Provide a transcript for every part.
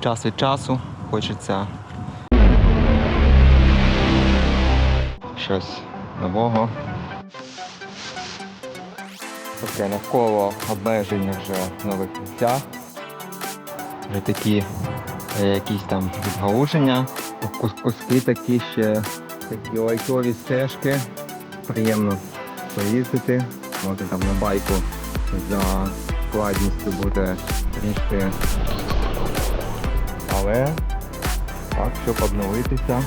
час від часу хочеться щось нового. Таке навколо обмеження вже нових місцях. Вже такі е, якісь там відгалуження. Кус- Куски такі ще такі лайтові стежки. Приємно поїздити. Може там на байку за складністю буде трішки. Але так, щоб обновитися.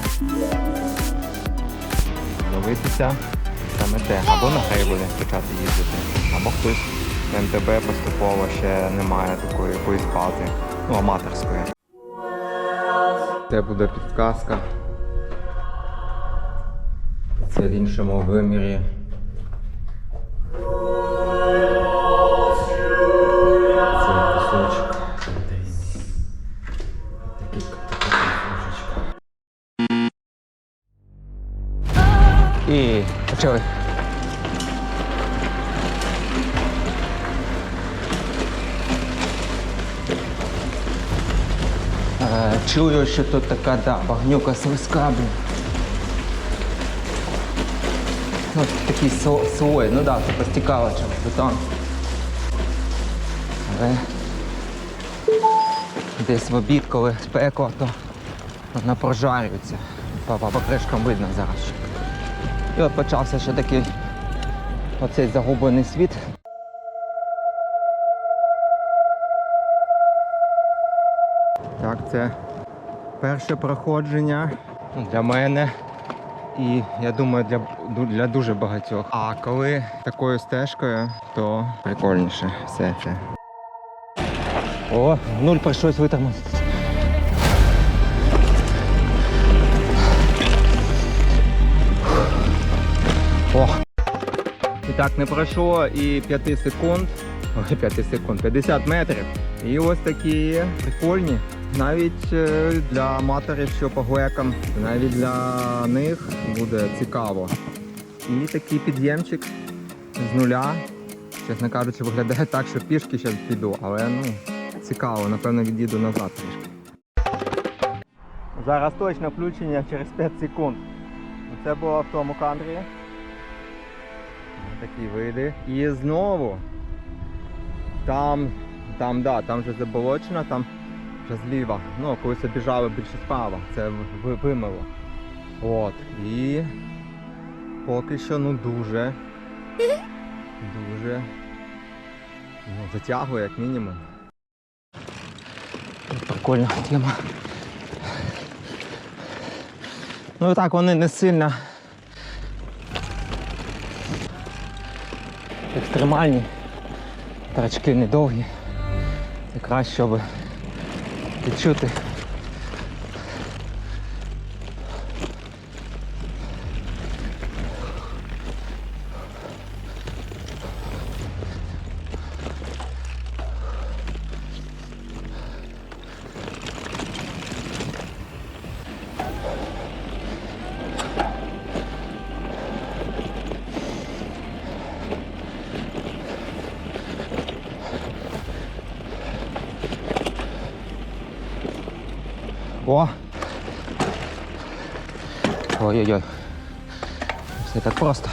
Обновитися саме те. Або на грейблі почати їздити, або хтось МТБ поступово ще немає такої якоїсь бази, ну аматорської. Це буде підказка. Це в іншому вимірі. І почали. Чую, що тут така да, багнюка слизька, блін. Ну, такий слой, слой. ну да, це постікало через бетон. Але десь в обід, коли спекло, то вона прожарюється. По, по покришкам видно зараз. Що. І от почався ще такий оцей загублений світ. Так, це перше проходження для мене. І я думаю, для, для дуже багатьох. А коли такою стежкою, то прикольніше все це. О, нуль прийшлось витримати. О! І так не пройшло і 5 секунд. Ой, 5 секунд, 50 метрів. І ось такі прикольні. Навіть е, для аматорів, що по глекам, навіть для них буде цікаво. І такий під'ємчик з нуля. Чесно кажучи, виглядає так, що пішки зараз піду, але ну, цікаво, напевно, від'їду назад трішки. Зараз точно включення через 5 секунд. Це було в тому кадрі. Такі види. І знову. Там, там, да, там вже заболочено, там вже зліва. Ну, колись обіжали більше справа. Це вимило. От. І поки що ну дуже. Дуже. Ну, затягує як мінімум. Прикольна тема. Ну і так вони не сильно екстремальні. Трачки недовгі. Якраз щоб відчути. О! Ой-ой-ой. Все так просто.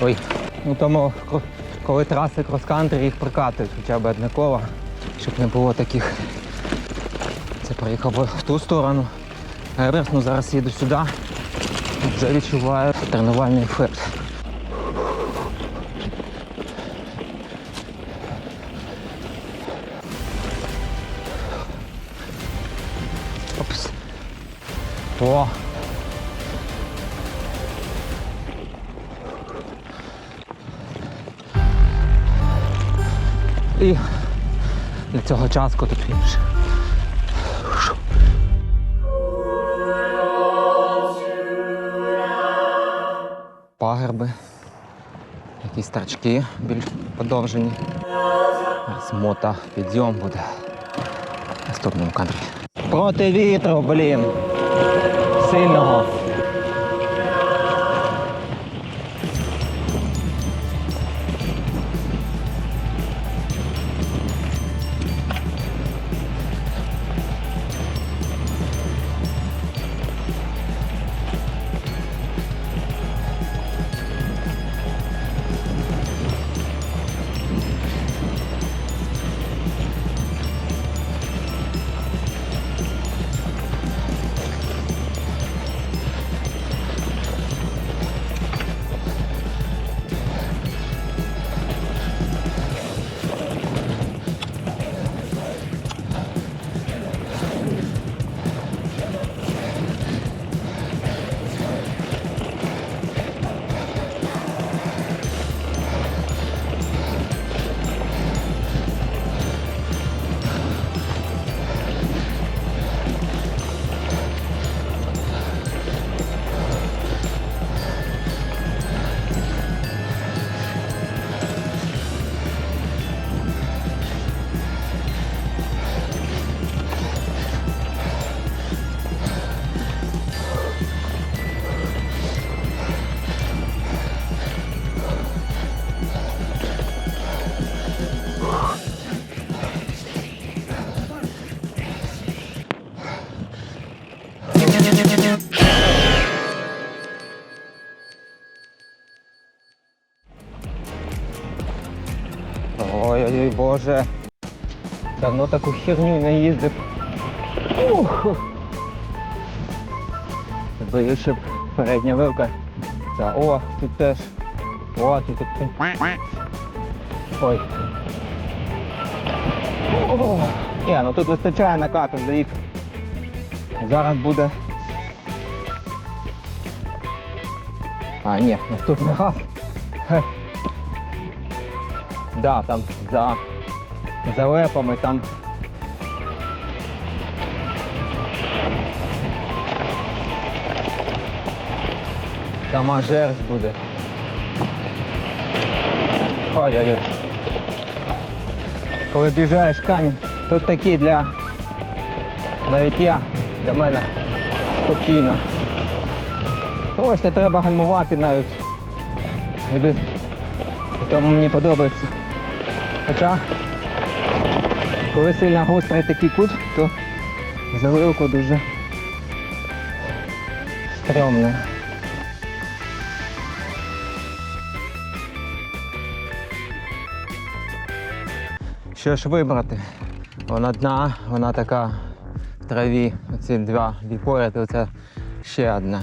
Ой. Ну тому, коли траси крос-кантри, їх прокатують хоча б одне коло, щоб не було таких. Це проїхав в ту сторону. Реверс, ну зараз їду сюди. Вже відчуваю тренувальний ефект. О! І для цього часку тут фініш. Пагерби, якісь тарчки більш подовжені. Зараз мота підйом буде наступному кадрі. Проти вітру, блін. Say love. Ой-ой-ой, боже. Давно таку херню не їздив. Ух. Боюсь, щоб передня вилка. Та, о, тут теж. О, тут тут. Ой. О, Ні, ну тут вистачає накату, заїхав. Зараз буде. А, ні, наступний раз. Да, там за, за лепами там. Там аж жерсть буде. Ой-ой-ой. Коли біжаєш камінь, тут такий для навіть я для мене спокійно. Ось не треба гальмувати навіть. Тому мені подобається. Хоча, коли сильно гострий такий кут, то заливку дуже стрьомно. Що ж вибрати? Вона одна, вона така в траві. Оці два бікори, то це ще одна.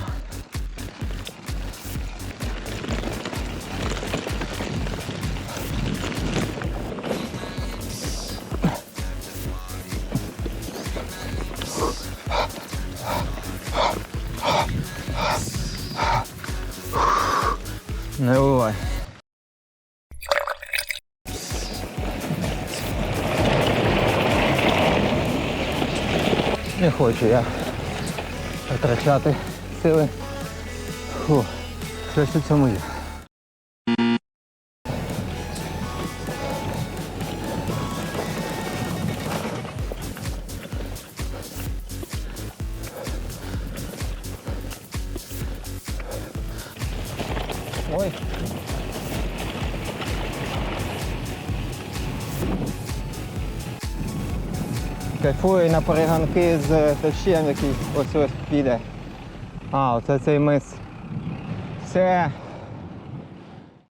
Не бувай. Не хочу я витрачати сили. Фу, щось у цьому є. Ой. Кайфує на перегонки з течієм, який ось ось піде. А, оце цей мис. Все,